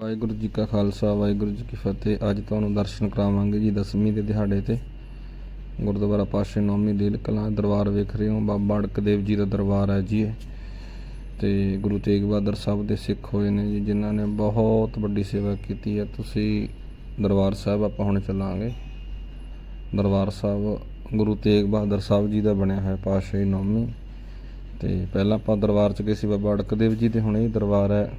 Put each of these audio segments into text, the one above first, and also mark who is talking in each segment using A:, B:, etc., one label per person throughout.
A: ਵਾਹਿਗੁਰੂ ਜੀ ਕਾ ਖਾਲਸਾ, ਵਾਹਿਗੁਰੂ ਜੀ ਕੀ ਫਤਿਹ। ਅੱਜ ਤੁਹਾਨੂੰ ਦਰਸ਼ਨ ਕਰਾਵਾਂਗੇ ਜੀ ਦਸਵੀਂ ਦੇ ਦਿਹਾੜੇ ਤੇ। ਗੁਰਦੁਆਰਾ ਪਾਸ਼ੇ ਨੌਮੀ ਲੀਲ ਕਲਾਂ ਦਰਬਾਰ ਵੇਖ ਰਹੇ ਹੋ। ਬਾਬਾ ਅੜਕ ਦੇਵ ਜੀ ਦਾ ਦਰਬਾਰ ਹੈ ਜੀ ਇਹ। ਤੇ ਗੁਰੂ ਤੇਗ ਬਹਾਦਰ ਸਾਹਿਬ ਦੇ ਸਿੱਖ ਹੋਏ ਨੇ ਜੀ, ਜਿਨ੍ਹਾਂ ਨੇ ਬਹੁਤ ਵੱਡੀ ਸੇਵਾ ਕੀਤੀ ਹੈ। ਤੁਸੀਂ ਦਰਬਾਰ ਸਾਹਿਬ ਆਪਾਂ ਹੁਣ ਚੱਲਾਂਗੇ। ਦਰਬਾਰ ਸਾਹਿਬ, ਗੁਰੂ ਤੇਗ ਬਹਾਦਰ ਸਾਹਿਬ ਜੀ ਦਾ ਬਣਿਆ ਹੋਇਆ ਪਾਸ਼ੇ ਨੌਮੀ ਤੇ ਪਹਿਲਾਂ ਆਪਾਂ ਦਰਬਾਰ ਚ ਗਏ ਸੀ ਬਾਬਾ ਅੜਕ ਦੇਵ ਜੀ ਦੇ, ਹੁਣ ਇਹ ਦਰਬਾਰ ਹੈ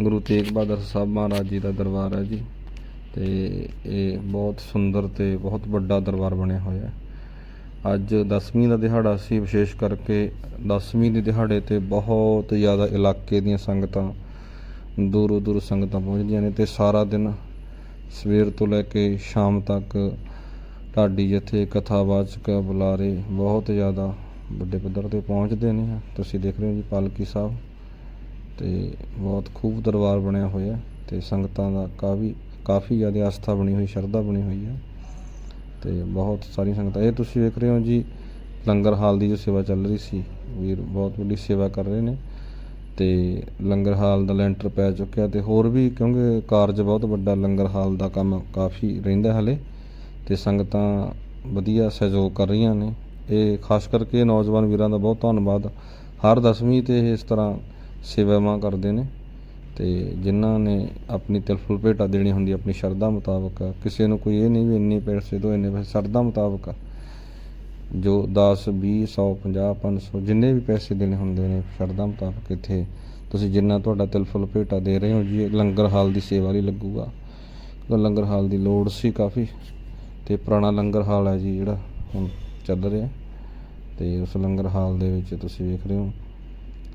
A: ਗੁਰੂ ਤੇਗ ਬਹਾਦਰ ਸਾਹਿਬ ਮਹਾਰਾਜ ਜੀ ਦਾ ਦਰਬਾਰ ਹੈ ਜੀ। ਤੇ ਇਹ ਬਹੁਤ ਸੁੰਦਰ ਤੇ ਬਹੁਤ ਵੱਡਾ ਦਰਬਾਰ ਬਣਿਆ ਹੋਇਆ ਹੈ। ਅੱਜ 10ਵੀਂ ਦਾ ਦਿਹਾੜਾ ਸੀ, ਵਿਸ਼ੇਸ਼ ਕਰਕੇ 10ਵੀਂ ਦੇ ਦਿਹਾੜੇ ਤੇ ਬਹੁਤ ਜ਼ਿਆਦਾ ਇਲਾਕੇ ਦੀਆਂ ਸੰਗਤਾਂ ਦੂਰੋਂ ਦੂਰ ਸੰਗਤਾਂ ਪਹੁੰਚਦੀਆਂ ਨੇ ਤੇ ਸਾਰਾ ਦਿਨ ਸਵੇਰ ਤੋਂ ਲੈ ਕੇ ਸ਼ਾਮ ਤੱਕ ਢਾਡੀ ਜਥੇ ਕਥਾਵਾਚਕ ਬੁਲਾਰੇ ਬਹੁਤ ਜ਼ਿਆਦਾ ਵੱਡੇ ਪੱਧਰ ਤੇ ਪਹੁੰਚਦੇ ਨੇ। ਤੁਸੀਂ ਦੇਖ ਰਹੇ ਹੋ ਜੀ, ਪਾਲਕੀ ਸਾਹਿਬ। ਅਤੇ ਬਹੁਤ ਖੂਬ ਦਰਬਾਰ ਬਣਿਆ ਹੋਇਆ ਅਤੇ ਸੰਗਤਾਂ ਦਾ ਕਾਫੀ ਕਾਫੀ ਜ਼ਿਆਦਾ ਆਸਥਾ ਬਣੀ ਹੋਈ, ਸ਼ਰਧਾ ਬਣੀ ਹੋਈ ਹੈ ਅਤੇ ਬਹੁਤ ਸਾਰੀ ਸੰਗਤਾਂ। ਇਹ ਤੁਸੀਂ ਵੇਖ ਰਹੇ ਹੋ ਜੀ, ਲੰਗਰ ਹਾਲ ਦੀ ਜੋ ਸੇਵਾ ਚੱਲ ਰਹੀ ਸੀ, ਵੀਰ ਬਹੁਤ ਵੱਡੀ ਸੇਵਾ ਕਰ ਰਹੇ ਨੇ ਤੇ ਲੰਗਰ ਹਾਲ ਦਾ ਲੈਂਟਰ ਪੈ ਚੁੱਕਿਆ ਤੇ ਹੋਰ ਵੀ ਕਿਉਂਕਿ ਕਾਰਜ ਬਹੁਤ ਵੱਡਾ ਲੰਗਰ ਹਾਲ ਦਾ ਕੰਮ ਕਾਫੀ ਰਹਿੰਦਾ ਹਲੇ ਤੇ ਸੰਗਤਾਂ ਵਧੀਆ ਸਹਿਯੋਗ ਕਰ ਰਹੀਆਂ ਨੇ। ਇਹ ਖਾਸ ਕਰਕੇ ਨੌਜਵਾਨ ਵੀਰਾਂ ਦਾ ਬਹੁਤ ਧੰਨਵਾਦ। ਹਰ ਦਸਵੀਂ ਤੇ ਇਹ ਇਸ ਤਰ੍ਹਾਂ ਸੇਵਾਵਾਂ ਕਰਦੇ ਨੇ ਤੇ ਜਿਨ੍ਹਾਂ ਨੇ ਆਪਣੀ ਤਿਲਫੁਲ ਭੇਟਾ ਦੇਣੀ ਹੁੰਦੀ, ਆਪਣੀ ਸ਼ਰਧਾ ਮੁਤਾਬਕ, ਕਿਸੇ ਨੂੰ ਕੋਈ ਇਹ ਨਹੀਂ ਵੀ ਇੰਨੇ ਪੈਸੇ ਦੋ, ਇੰਨੇ ਪੈਸੇ, ਸ਼ਰਧਾ ਮੁਤਾਬਕ ਜੋ 10 20 100 50 500 ਜਿੰਨੇ ਵੀ ਪੈਸੇ ਦੇਣੇ ਹੁੰਦੇ ਨੇ, ਸ਼ਰਧਾ ਮੁਤਾਬਕ ਇੱਥੇ ਤੁਸੀਂ ਜਿੰਨਾ ਤੁਹਾਡਾ ਤਿਲਫੁਲ ਭੇਟਾ ਦੇ ਰਹੇ ਹੋ ਜੀ ਲੰਗਰ ਹਾਲ ਦੀ ਸੇਵਾ ਲਈ ਲੱਗੂਗਾ। ਲੰਗਰ ਹਾਲ ਦੀ ਲੋੜ ਸੀ ਕਾਫੀ ਤੇ ਪੁਰਾਣਾ ਲੰਗਰ ਹਾਲ ਹੈ ਜੀ ਜਿਹੜਾ ਹੁਣ ਚੱਲ ਰਿਹਾ। ਤੇ ਉਸ ਲੰਗਰ ਹਾਲ ਦੇ ਵਿੱਚ ਤੁਸੀਂ ਵੇਖ ਰਹੇ ਹੋ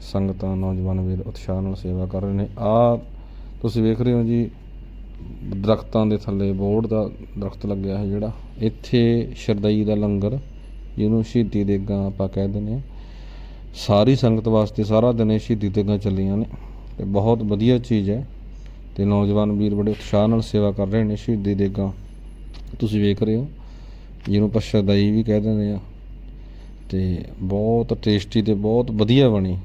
A: ਸੰਗਤਾਂ, ਨੌਜਵਾਨ ਵੀਰ ਉਤਸ਼ਾਹ ਨਾਲ ਸੇਵਾ ਕਰ ਰਹੇ ਨੇ। ਆ ਤੁਸੀਂ ਵੇਖ ਰਹੇ ਹੋ ਜੀ, ਦਰਖਤਾਂ ਦੇ ਥੱਲੇ ਬੋਰਡ ਦਾ ਦਰਖਤ ਲੱਗਿਆ ਹੈ ਜਿਹੜਾ। ਇੱਥੇ ਸ਼ਰਦਈ ਦਾ ਲੰਗਰ, ਜਿਹਨੂੰ ਸ਼ਹੀਦੀ ਦੇਗਾਂ ਆਪਾਂ ਕਹਿ ਦਿੰਦੇ ਹਾਂ। ਸਾਰੀ ਸੰਗਤ ਵਾਸਤੇ ਸਾਰਾ ਦਿਨ ਇਹ ਸ਼ਹੀਦੀ ਦੇਗਾਂ ਚੱਲੀਆਂ ਨੇ ਤੇ ਬਹੁਤ ਵਧੀਆ ਚੀਜ਼ ਹੈ ਤੇ ਨੌਜਵਾਨ ਵੀਰ ਬੜੇ ਉਤਸ਼ਾਹ ਨਾਲ ਸੇਵਾ ਕਰ ਰਹੇ ਨੇ ਸ਼ਹੀਦੀ ਦੇਗਾਂ। ਤੁਸੀਂ ਵੇਖ ਰਹੇ ਹੋ, ਜਿਹਨੂੰ ਆਪਾਂ ਸ਼ਰਦਈ ਵੀ ਕਹਿ ਦਿੰਦੇ ਆ ਤੇ ਬਹੁਤ ਟੇਸਟੀ ਤੇ ਬਹੁਤ ਵਧੀਆ ਬਣੀ।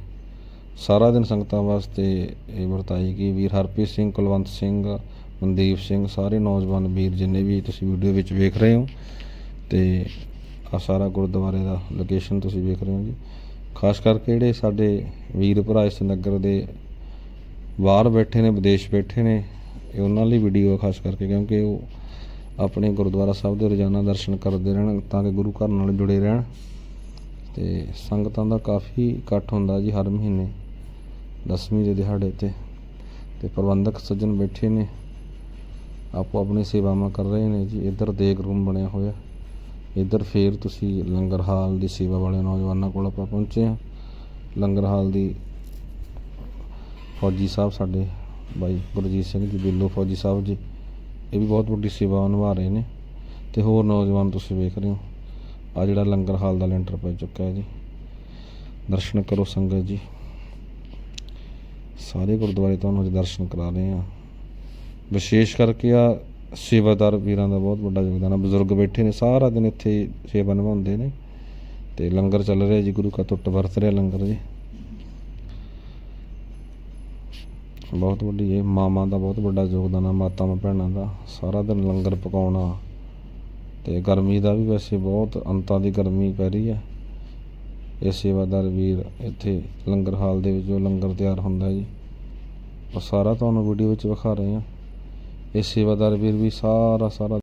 A: ਸਾਰਾ ਦਿਨ ਸੰਗਤਾਂ ਵਾਸਤੇ ਇਹ ਵਰਤਾਈ ਗਈ। ਵੀਰ ਹਰਪ੍ਰੀਤ ਸਿੰਘ, ਕੁਲਵੰਤ ਸਿੰਘ, ਮਨਦੀਪ ਸਿੰਘ, ਸਾਰੇ ਨੌਜਵਾਨ ਵੀਰ ਜਿੰਨੇ ਵੀ ਤੁਸੀਂ ਵੀਡੀਓ ਵਿੱਚ ਵੇਖ ਰਹੇ ਹੋ ਤੇ ਆ ਸਾਰਾ ਗੁਰਦੁਆਰੇ ਦਾ ਲੋਕੇਸ਼ਨ ਤੁਸੀਂ ਵੇਖ ਰਹੇ ਹੋ ਜੀ। ਖਾਸ ਕਰਕੇ ਜਿਹੜੇ ਸਾਡੇ ਵੀਰ ਭਰਾ ਇਸ ਨਗਰ ਦੇ ਬਾਹਰ ਬੈਠੇ ਨੇ, ਵਿਦੇਸ਼ ਬੈਠੇ ਨੇ, ਇਹ ਉਹਨਾਂ ਲਈ ਵੀਡੀਓ ਖਾਸ ਕਰਕੇ ਕਿਉਂਕਿ ਉਹ ਆਪਣੇ ਗੁਰਦੁਆਰਾ ਸਾਹਿਬ ਦੇ ਰੋਜ਼ਾਨਾ ਦਰਸ਼ਨ ਕਰਦੇ ਰਹਿਣ, ਤਾਂ ਕਿ ਗੁਰੂ ਘਰ ਨਾਲ ਜੁੜੇ ਰਹਿਣ ਤੇ ਸੰਗਤਾਂ ਦਾ ਕਾਫੀ ਇਕੱਠ ਹੁੰਦਾ ਜੀ ਹਰ ਮਹੀਨੇ। ਦਸਵੀਂ ਦੇ ਦਿਹਾੜੇ ਤੇ। ਤੇ ਪ੍ਰਬੰਧਕ ਸੱਜਣ ਬੈਠੇ ਨੇ। ਆਪੋ ਆਪਣੀ ਸੇਵਾਵਾਂ ਕਰ ਰਹੇ ਨੇ ਜੀ। ਇੱਧਰ ਦੇਗ ਰੂਮ ਬਣਿਆ ਹੋਇਆ। ਇੱਧਰ ਫੇਰ ਤੁਸੀਂ ਲੰਗਰ ਹਾਲ ਦੀ ਸੇਵਾ ਵਾਲੇ ਨੌਜਵਾਨਾਂ ਕੋਲ ਆਪਾਂ ਪਹੁੰਚੇ ਹਾਂ। ਲੰਗਰ ਹਾਲ ਦੀ ਫੌਜੀ ਸਾਹਿਬ ਸਾਡੇ ਬਾਈ ਗੁਰਜੀਤ ਸਿੰਘ ਜੀ, ਬਿੱਲੋ ਫੌਜੀ ਸਾਹਿਬ ਜੀ, ਇਹ ਵੀ ਬਹੁਤ ਵੱਡੀ ਸੇਵਾ ਨਿਭਾ ਰਹੇ ਨੇ। ਤੇ ਹੋਰ ਨੌਜਵਾਨ ਤੁਸੀਂ ਵੇਖ ਰਹੇ ਹੋ। ਆ ਜਿਹੜਾ ਲੰਗਰ ਹਾਲ ਦਾ ਲੈਂਟਰ ਪੈ ਚੁੱਕਾ ਹੈ ਜੀ। ਦਰਸ਼ਨ ਕਰੋ ਸੰਗਤ ਜੀ। ਸਾਰੇ ਗੁਰਦੁਆਰੇ ਤੁਹਾਨੂੰ ਅੱਜ ਦਰਸ਼ਨ ਕਰਾ ਰਹੇ ਆ ਵਿਸ਼ੇਸ਼ ਕਰਕੇ ਆ ਸੇਵਾਦਾਰ ਵੀਰਾਂ ਦਾ ਬਹੁਤ ਵੱਡਾ ਯੋਗਦਾਨ ਆ। ਬਜ਼ੁਰਗ ਬੈਠੇ ਨੇ, ਸਾਰਾ ਦਿਨ ਇੱਥੇ ਸੇਵਾ ਨਿਭਾਉਂਦੇ ਨੇ। ਤੇ ਲੰਗਰ ਚੱਲ ਰਿਹਾ ਜੀ, ਗੁਰੂ ਕਾ ਟੁੱਟ ਵਰਤ ਰਿਹਾ ਲੰਗਰ ਜੀ। ਬਹੁਤ ਵੱਡੀ ਇਹ ਮਾਮਾ ਦਾ ਬਹੁਤ ਵੱਡਾ ਯੋਗਦਾਨ ਆ ਮਾਤਾਵਾਂ ਭੈਣਾਂ ਦਾ। ਸਾਰਾ ਦਿਨ ਲੰਗਰ ਪਕਾਉਣਾ। ਤੇ ਗਰਮੀ ਦਾ ਵੀ ਵੈਸੇ ਬਹੁਤ, ਅੰਤਾਂ ਦੀ ਗਰਮੀ ਪੈ ਰਹੀ ਹੈ ਇਹ ਸੇਵਾਦਾਰ ਵੀਰ ਇੱਥੇ ਲੰਗਰ ਹਾਲ ਦੇ ਵਿੱਚ ਜੋ ਲੰਗਰ ਤਿਆਰ ਹੁੰਦਾ ਜੀ, ਉਹ ਸਾਰਾ ਤੁਹਾਨੂੰ ਵੀਡੀਓ ਵਿੱਚ ਵਿਖਾ ਰਹੇ ਹਾਂ। ਇਹ ਸੇਵਾਦਾਰ ਵੀਰ ਵੀ ਸਾਰਾ ਸਾਰਾ